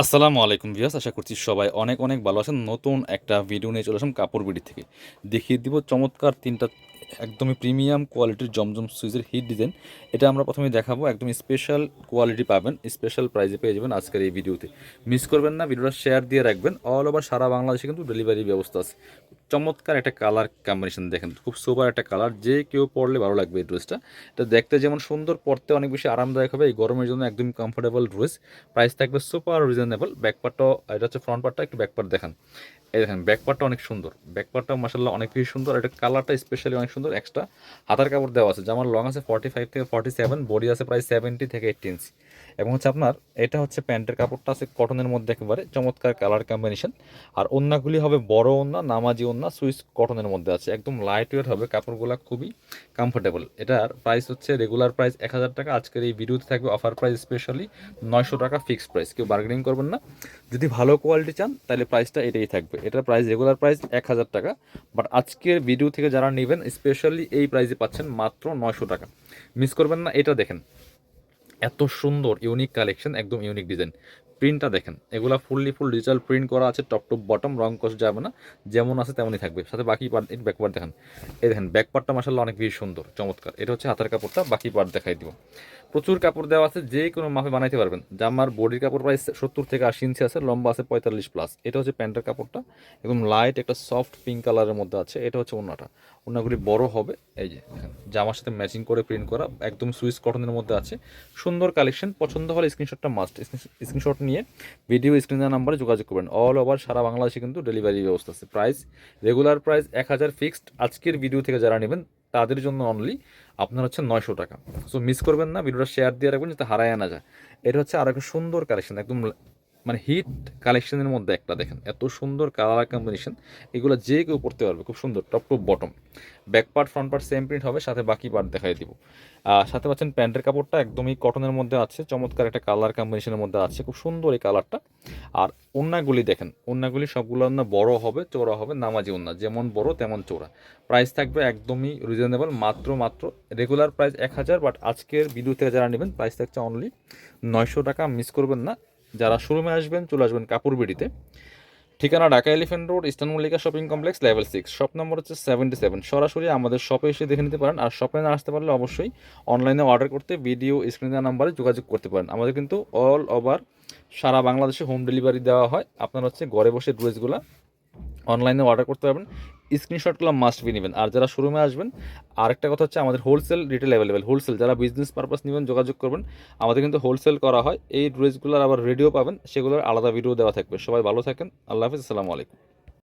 আসসালামু আলাইকুম ভিয়াস আশা করছি সবাই অনেক অনেক ভালো আছেন। নতুন একটা ভিডিও নিয়ে চলে আসলাম কাপড় বিড়ি থেকে। দেখিয়ে দিব চমৎকার তিনটা একদমই প্রিমিয়াম কোয়ালিটির জমজম সুইচের হিট ডিজাইন এটা আমরা প্রথমে দেখাবো, একদম স্পেশাল কোয়ালিটি পাবেন স্পেশাল প্রাইজে পেয়ে যাবেন আজকের এই ভিডিওতে মিস করবেন না ভিডিওটা শেয়ার দিয়ে রাখবেন। অল ওভার সারা বাংলাদেশে কিন্তু ডেলিভারি ব্যবস্থা আছে। চমৎকার একটা কালার কম্বিনেশন দেখেন, খুব সুপার একটা কালার যে কেউ পরলে ভালো লাগবে এই ড্রেসটা এটা দেখতে যেমন সুন্দর, পরতে অনেক বেশি আরামদায়ক হবে। এই গরমের জন্য একদম কমফোর্টেবল ড্রেস প্রাইস থাকবে সুপার রিজনেবল ব্যাক পার্টটাও এটা হচ্ছে ফ্রন্ট পার্টটা একটু ব্যাকপার্ট দেখান। এই দেখেন ব্যাক পার্টটা অনেক সুন্দর। ব্যাক পার্টটা মাসাল্লাহ অনেক বেশি সুন্দর। এটা কালারটা স্পেশালি অনেক সুন্দর। এক্সট্রা হাতার কাপড় দেওয়া আছে। যেমন লং আছে ফর্টি ফাইভ থেকে ফর্টি সেভেন বডি আছে প্রায় সেভেন্টি থেকে এইটি ইঞ্চি এবং হচ্ছে আপনার, এটা হচ্ছে প্যান্টের কাপড়টা আছে কটনের মধ্যে একেবারে, চমৎকার কালার কম্বিনেশন আর ওন্নাগুলি হবে বড় ওন্না, নামাজি ওন্না, সুইস কটনের মধ্যে আছে। একদম লাইট ওয়েট হবে, কাপড়গুলো খুবই কমফোর্টেবল এটার প্রাইস হচ্ছে রেগুলার প্রাইস এক হাজার টাকা। আজকের এই ভিডিওতে থাকবে অফার প্রাইস স্পেশালি নয়শো টাকা ফিক্সড প্রাইস কেউ বার্গেনিং করবেন না। যদি ভালো কোয়ালিটি চান, তাহলে প্রাইসটা এটাই থাকবে। এটার প্রাইস রেগুলার প্রাইস এক হাজার টাকা। বাট আজকের ভিডিও থেকে যারা নেবেন স্পেশালি এই প্রাইসে পাচ্ছেন মাত্র নয়শো টাকা। মিস করবেন না, এটা দেখেন। এত সুন্দর ইউনিক কালেকশন একদম ইউনিক ডিজাইন প্রিন্টটা দেখেন, এগুলো ফুললি ফুল ডিজিটাল প্রিন্ট করা আছে টপ টপ বটম রং কষ যাবে না, যেমন আছে তেমনই থাকবে। সাথে বাকি পার্ট ব্যাকপার্ট ব্যাক পার্ট দেখেন। এই দেখেন ব্যাকপার্টটা মাসাল্লাহ অনেক বেশি সুন্দর, চমৎকার। এটা হচ্ছে হাতের কাপড়টা, বাকি পার্ট দেখাই দিব। প্রচুর কাপড় দেওয়া আছে, যে কোনো মাপে বানাইতে পারবেন। জামার বডির কাপড় প্রায় সত্তর থেকে আশি ইঞ্চি আছে, লম্বা আছে পঁয়তাল্লিশ প্লাস এটা হচ্ছে প্যান্টের কাপড়টা এবং লাইট একটা সফট পিঙ্ক কালারের মধ্যে আছে, এটা হচ্ছে ওনাটা ওনাগুলি বড় হবে, এই যে জামার সাথে ম্যাচিং করে প্রিন্ট করা, একদম সুইস কটনের মধ্যে আছে। সুন্দর কালেকশন পছন্দ হলে স্ক্রিনশটটা মাস্ট স্ক্রিনশট নিয়ে ভিডিও স্ক্রিনের নাম্বারে যোগাযোগ করবেন। অল ওভার সারা বাংলাদেশে কিন্তু ডেলিভারি ব্যবস্থা আছে। প্রাইস রেগুলার প্রাইস এক হাজার ফিক্সড আজকের ভিডিও থেকে যারা নেবেন তাদের জন্য অনলি আপনার হচ্ছে নয়শো টাকা। সো মিস করবেন না, ভিডিওটা শেয়ার দিয়ে রাখবেন, যাতে হারায় আনা যায়। এটা হচ্ছে আর একটা সুন্দর কালেকশন একদম মানে হিট কালেকশনের মধ্যে একটা দেখেন, এত সুন্দর কালার কম্বিনেশন এগুলো যে কেউ পড়তে পারবে, খুব সুন্দর top top bottom back part front part same print হবে, সাথে বাকি পার্ট দেখাই দিব। সাথে পাচ্ছেন প্যান্টের কাপড়টা, একদমই কটনের মধ্যে আছে, চমৎকার একটা কালার কম্বিনেশনের মধ্যে আছে, খুব সুন্দর এই কালারটা আর ওন্নাগুলি দেখেন, ওন্নাগুলি সবগুলো ওন্না বড় হবে চৌড়া হবে, নামাজি ওন্না, যেমন বড় তেমন চোরা প্রাইস থাকবে একদমই রিজনেবল মাত্র মাত্র রেগুলার প্রাইস এক হাজার বাট আজকের থেকে যারা নেবেন প্রাইস থাকছে অনলি নয়শো টাকা মিস করবেন না। যারা শোরুমে আসবেন, চলে আসবেন কাপড় বিডিতে ঠিকানা Dhaka elephant road, eastern Mallika shopping complex level six shop number হচ্ছে সেভেন্টি সেভেন সরাসরি আমাদের শপে এসে দেখে নিতে পারেন। আর শপে না আসতে পারলে অবশ্যই অনলাইনে অর্ডার করতে ভিডিও স্ক্রিনের নাম্বারে যোগাযোগ করতে পারেন। আমাদের কিন্তু অল ওভার সারা বাংলাদেশে হোম ডেলিভারি দেওয়া হয়। আপনার হচ্ছে ঘরে বসে ড্রেসগুলো অনলাইনে অর্ডার করতে পারবেন। স্ক্রিনশটগুলো মাস্ট বি নেবেন। আর যারা শোরুমে আসবেন, আরেকটা কথা হচ্ছে আমাদের হোলসেল রিটেল অ্যাভেলেবেল হোলসেল যারা বিজনেস পারপাস নেবেন, যোগাযোগ করবেন, আমাদের কিন্তু হোলসেল করা হয়। এই ড্রেসগুলোর আবার রেডিও পাবেন, সেগুলোর আলাদা ভিডিও দেওয়া থাকবে। সবাই ভালো থাকেন। আল্লাহ হাফিজ, আসসালামু আলাইকুম।